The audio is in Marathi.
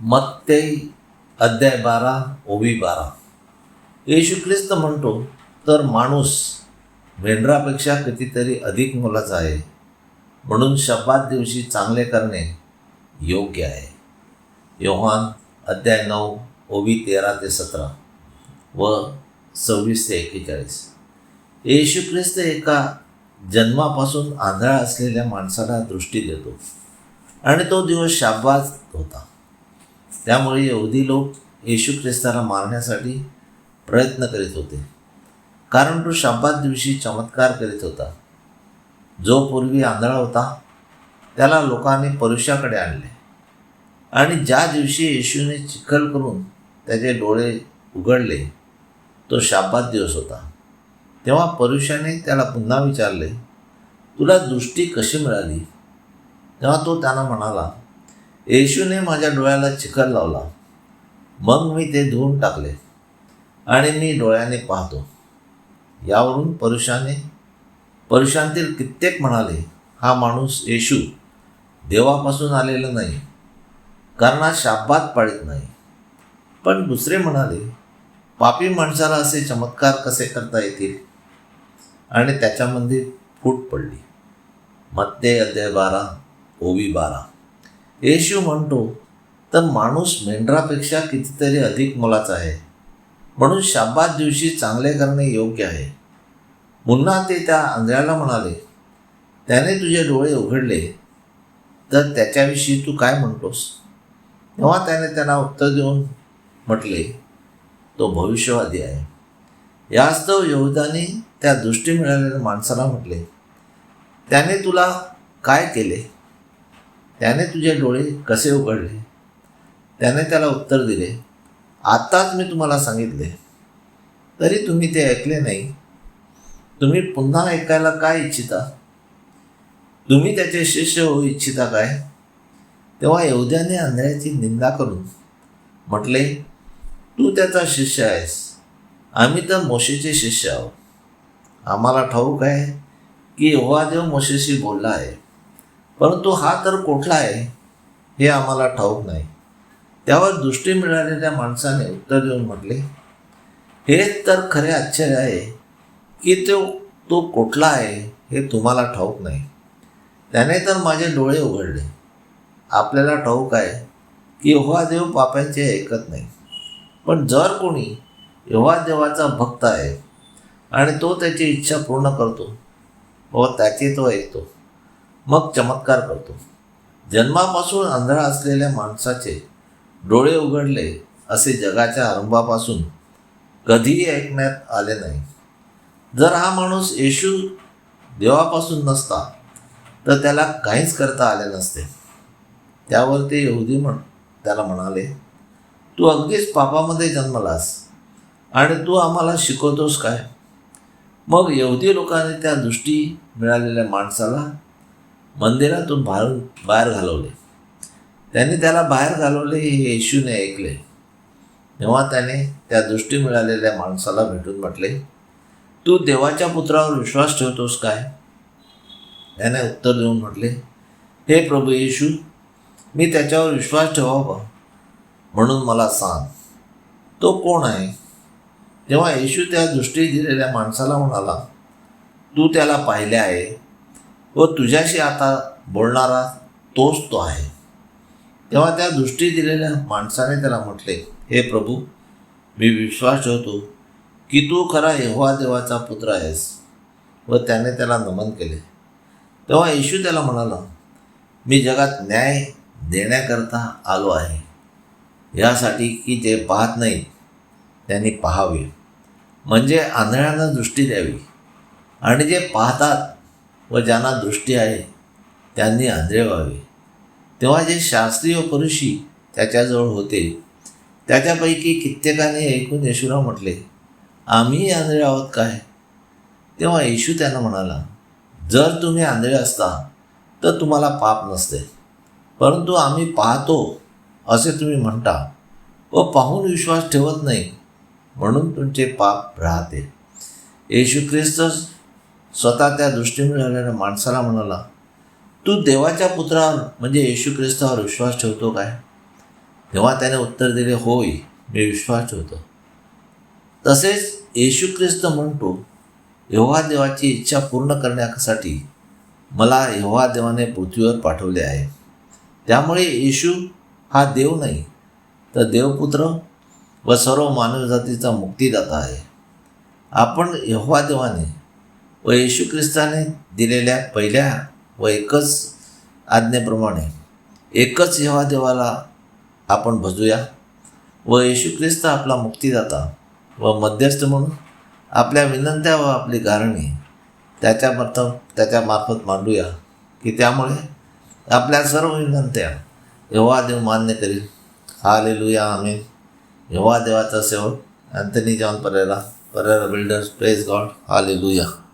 मत्ते अध्याय बारा ओवी बारा. येशू ख्रिस्त म्हणतो तर माणूस मेंढरापेक्षा कितीतरी अधिक मोलाचा आहे. म्हणून शब्दात दिवशी चांगले करणे योग्य आहे. योहान अध्याय नऊ ओवी तेरा ते सतरा व सव्वीस ते एक्केचाळीस. येशू ख्रिस्त एका जन्मापासून आंधळा असलेल्या माणसाला दृष्टी देतो आणि तो दिवस शाब्बात होता. त्यामुळे यहुदी लोक येशू ख्रिस्ताला मारण्यासाठी प्रयत्न करीत होते. कारण तो शाब्बात दिवशी चमत्कार करीत होता. जो पूर्वी आंधळा होता त्याला लोकांनी परुषाकडे आणले. आणि ज्या दिवशी येशूने चिखल करून त्याचे डोळे उघडले तो शाब्बात दिवस होता. तेव्हा परुषाने त्याला पुन्हा विचारले तुला दृष्टी कशी मिळाली? तेव्हा तो त्यांना म्हणाला येशूने माझ्या डोळ्याला चिखल लावला. मग मी ते धुवून टाकले आणि मी डोळ्याने पाहतो. यावरून परुषाने परुषांतील कित्येक म्हणाले हा माणूस येशू देवापासून आलेला नाही कारण हा शापात पाळीत नाही. पण दुसरे म्हणाले पापी माणसाला असे चमत्कार कसे करता येतील? आणि त्याच्यामध्ये फूट पडली. मत्ते अध्याय बारा ओवी बारा. येशू म्हणतो तर माणूस मेंढरापेक्षा कितीतरी अधिक मोलाचा आहे. म्हणून शाबात दिवशी चांगले करणे योग्य आहे. पुन्हा ते त्या आंधळ्याला म्हणाले त्याने तुझे डोळे उघडले तर त्याच्याविषयी तू काय म्हणतोस? तेव्हा त्याने त्यांना उत्तर देऊन म्हटले तो भविष्यवादी आहे. यास्तव यहुदाने त्या दृष्टी मिळालेल्या माणसाला म्हटले त्याने तुला काय केले? त्याने तुझे डोळे कसे उघडले? त्याने त्याला उत्तर दिले आत्ताच मी तुम्हाला सांगितले. तरी तुम्ही ते ऐकले नाही. तुम्ही पुन्हा ऐकायला काय इच्छिता? तुम्ही त्याचे शिष्य होऊ इच्छिता काय? तेव्हा यहुद्याने आंधळ्याची निंदा करून म्हटले तू त्याचा शिष्य आहेस. आम्ही तर मोशेचे शिष्य आहोत. आम्हाला ठाऊक आहे की देव मोशेशी बोलला आहे. परंतु हा तर कुठला आहे हे आम्हाला ठाऊक नाही. त्यावर दृष्टी मिळालेल्या माणसाने उत्तर देऊन म्हटले हेच तर खरे आश्चर्य आहे की तो तो कुठला आहे हे तुम्हाला ठाऊक नाही. त्याने तर माझे डोळे उघडले. आपल्याला ठाऊक आहे की यहोवा देव पाप्यांचे ऐकत नाही. पण जर कोणी यहोवा देवाचा भक्त आहे आणि तो त्याची इच्छा पूर्ण करतो व त्याची तो ऐकतो मग चमत्कार करतो. जन्मापासून आंधळा असलेल्या माणसाचे डोळे उघडले असे जगाच्या आरंभापासून कधीही ऐकण्यात आले नाही. जर हा माणूस येशू देवापासून नसता तर त्याला काहीच करता आले नसते. त्यावर ते यहुदी म्हण त्याला म्हणाले तू अगदीच पापामध्ये जन्मलास आणि तू आम्हाला शिकवतोस काय? मग यहुदी लोकांनी त्या दृष्टी मिळालेल्या माणसाला मंदिरातून बाहेर बाहेर घालवले. त्यांनी त्याला बाहेर घालवले हे येशूने ऐकले. तेव्हा त्याने त्या दृष्टी मिळालेल्या माणसाला भेटून म्हटले तू देवाच्या पुत्रावर विश्वास ठेवतोस काय? त्याने उत्तर देऊन म्हटले हे प्रभू येशू मी त्याच्यावर विश्वास ठेवावा म्हणून मला सांग. तो कोण आहे? तेव्हा येशू त्या दृष्टी दिलेल्या माणसाला म्हणाला तू त्याला पाहिले आहे व तुझ्याशी आता बोलणारा तोच तो आहे. तेव्हा त्या दृष्टी दिलेल्या माणसाने त्याला म्हटले हे प्रभू मी विश्वास ठेवतो की तू खरा यहोवा देवाचा पुत्र आहेस. व त्याने त्याला नमन केले. तेव्हा येशू त्याला म्हणाला मी जगात न्याय देण्याकरता आलो आहे. यासाठी की जे पाहत नाहीत त्यांनी पाहावे. म्हणजे आंधळ्यांना दृष्टी द्यावी. आणि जे पाहतात व ज्यांना दृष्टी आहे त्यांनी आंधळे व्हावे. तेव्हा जे शास्त्रीय पुरुषी त्याच्याजवळ होते त्याच्यापैकी कित्येकाने ऐकून येशूला म्हटले आम्ही आंधळे आहोत काय? तेव्हा येशू त्यांना म्हणाला जर तुम्ही आंधळे असता तर तुम्हाला पाप नसते. परंतु आम्ही पाहतो असे तुम्ही म्हणता व पाहून विश्वास ठेवत नाही म्हणून तुमचे पाप राहते. येशू ख्रिस्त स्वतः त्या दृष्टी मिळालेल्या माणसाला म्हणाला तू देवाच्या पुत्रावर म्हणजे येशू ख्रिस्तावर विश्वास ठेवतो काय? तेव्हा त्याने उत्तर दिले होय मी विश्वास ठेवतो. तसेच येशू ख्रिस्त म्हणतो यहोवा देवाची इच्छा पूर्ण करण्यासाठी मला एव्हा देवाने पृथ्वीवर पाठवले आहे. त्यामुळे येशू हा देव नाही तर देवपुत्र व सर्व मानवजातीचा मुक्तीदाता आहे. आपण यहोवा देवाने व येशू ख्रिस्ताने दिलेल्या पहिल्या व एकच आज्ञेप्रमाणे एकच यहोवा देवाला आपण भजूया. व येशू ख्रिस्त आपला मुक्तीदाता व मध्यस्थ म्हणून आपल्या विनंत्या व आपली गारणी त्याच्यामार्फत त्याच्यामार्फत मांडूया की त्यामुळे आपल्या सर्व विनंत्या यहोवा देव मान्य करील. हालेलुया आम्ही यहोवा देवाचा सेवक Anthony John Pereira Pereira builders press God. Hallelujah.